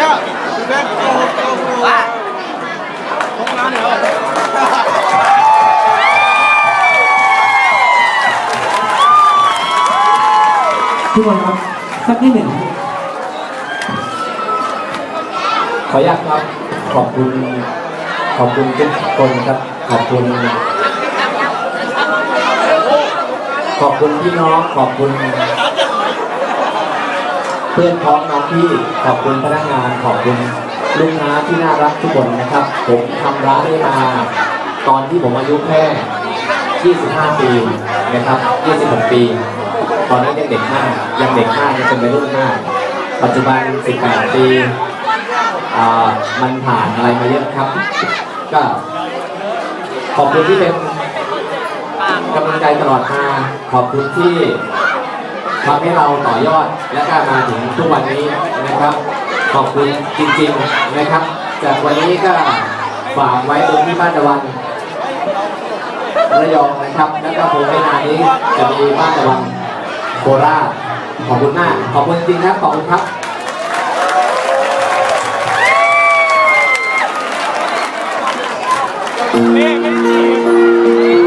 야, 왜? 어, 어, 어. 동안이요. ทุกคนครับสักนิดหนึ่ง ขออนุญาตครับ ขอบคุณ ขอบคุณทุกคนครับ ขอบคุณ ขอบคุณพี่น้อง ขอบคุณ เพื่อนพ้องน้องพี่ขอบคุณพนักงานขอบคุณลูกค้าที่น่ารักทุกคนนะครับ ผมทำร้านนี้มาตอนที่ผมอายุแค่ 25 ปีนะครับ 26 ปี ตอนนั้นยังเด็กมากยังเด็กมากยังเป็นวัยรุ่นมากปัจจุบัน 18 ปีอ่ามันผ่านอะไรมาเยอะครับ ก็ขอบคุณที่เป็นกำลังใจตลอดมาขอบคุณที่ ทำให้เราต่อยอดและกล้ามาถึงทุกวันนี้นะครับ ขอบคุณจริงๆนะครับ จากวันนี้ก็ฝากไว้ตรงที่บ้านตะวันระยองนะครับ แล้วก็ผมไม่นานนี้จะมีบ้านตะวันโคราชขอบคุณมากขอบคุณจริงครับขอบคุณครับ 네, 네.